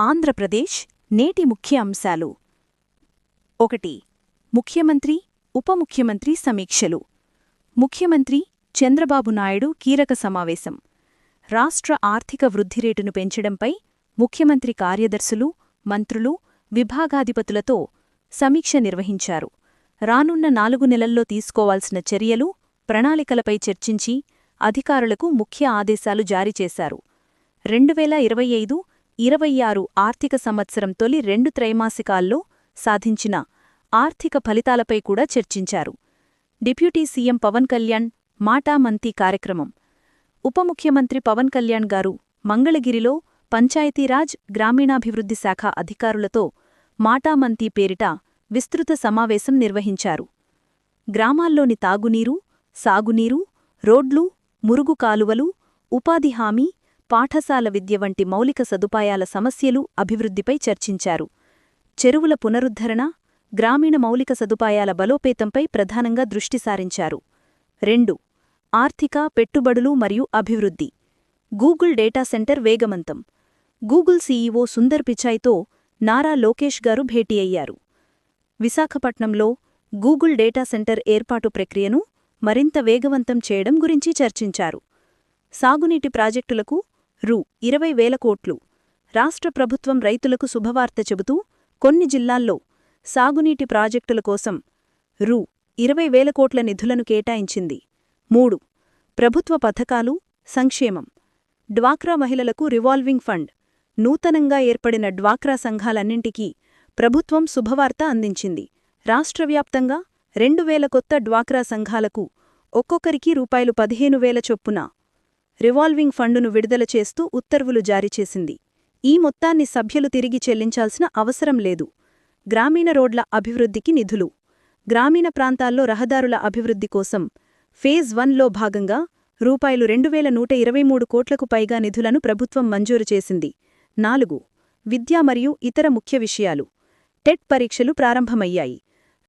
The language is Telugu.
ఆంధ్రప్రదేశ్ నేటి ముఖ్య అంశాలు ఒకటి ముఖ్యమంత్రి ఉప ముఖ్యమంత్రి సమీక్షలు. ముఖ్యమంత్రి చంద్రబాబు నాయుడు కీలక సమావేశం. రాష్ట్ర ఆర్థిక వృద్ధి రేటును పెంచడంపై ముఖ్యమంత్రి కార్యదర్శులు మంత్రులు విభాగాధిపతులతో సమీక్ష నిర్వహించారు. రానున్న నాలుగు నెలల్లో తీసుకోవాల్సిన చర్యలు ప్రణాళికలపై చర్చించి అధికారులకు ముఖ్య ఆదేశాలు జారీ చేశారు. రెండు వేల ఇరవై ఐదు ఇరవై ఆరు ఆర్థిక సంవత్సరం తొలి రెండు త్రైమాసికాల్లో సాధించిన ఆర్థిక ఫలితాలపై కూడా చర్చించారు. డిప్యూటీ సీఎం పవన్ కళ్యాణ్ మాటామంతి కార్యక్రమం. ఉప ముఖ్యమంత్రి పవన్ కళ్యాణ్ గారు మంగళగిరిలో పంచాయతీరాజ్ గ్రామీణాభివృద్ధి శాఖ అధికారులతో మాటామంతి పేరిట విస్తృత సమావేశం నిర్వహించారు. గ్రామాల్లోని తాగునీరు సాగునీరు రోడ్లు మురుగు కాలువలు ఉపాధి హామీ పాఠశాల విద్య వంటి మౌలిక సదుపాయాల సమస్యలు అభివృద్ధిపై చర్చించారు. చెరువుల పునరుద్ధరణ గ్రామీణ మౌలిక సదుపాయాల బలోపేతంపై ప్రధానంగా దృష్టి సారించారు. రెండు ఆర్థిక పెట్టుబడులు మరియు అభివృద్ధి. గూగుల్ డేటా సెంటర్ వేగవంతం. గూగుల్ సీఈఓ సుందర్ పిచాయ్తో నారా లోకేష్ గారు భేటీ అయ్యారు. విశాఖపట్నంలో గూగుల్ డేటా సెంటర్ ఏర్పాటు ప్రక్రియను మరింత వేగవంతం చేయడం గురించి చర్చించారు. సాగునీటి ప్రాజెక్టులకు రూ. ఇరవై వేల కోట్లు. రాష్ట్ర ప్రభుత్వం రైతులకు శుభవార్త చెబుతూ కొన్ని జిల్లాల్లో సాగునీటి ప్రాజెక్టుల కోసం రూ. ఇరవై వేల కోట్ల నిధులను కేటాయించింది. మూడు. ప్రభుత్వ పథకాలు సంక్షేమం. డ్వాక్రా మహిళలకు రివాల్వింగ్ ఫండ్. నూతనంగా ఏర్పడిన డ్వాక్రా సంఘాలన్నింటికీ ప్రభుత్వం శుభవార్త అందించింది. రాష్ట్రవ్యాప్తంగా రెండు వేల కొత్త డ్వాక్రా సంఘాలకు ఒక్కొక్కరికి రూపాయలు పదిహేను వేల చొప్పున రివాల్వింగ్ ఫండును విడుదల చేస్తూ ఉత్తర్వులు జారీ చేసింది. ఈ మొత్తాన్ని సభ్యులు తిరిగి చెల్లించాల్సిన అవసరం లేదు. గ్రామీణ రోడ్ల అభివృద్ధికి నిధులు. గ్రామీణ ప్రాంతాల్లో రహదారుల అభివృద్ధి కోసం ఫేజ్ వన్లో భాగంగా రూపాయలు రెండు వేల నూట ఇరవై మూడు కోట్లకు పైగా నిధులను ప్రభుత్వం మంజూరు చేసింది. నాలుగు. విద్య మరియు ఇతర ముఖ్య విషయాలు. టెట్ పరీక్షలు ప్రారంభమయ్యాయి.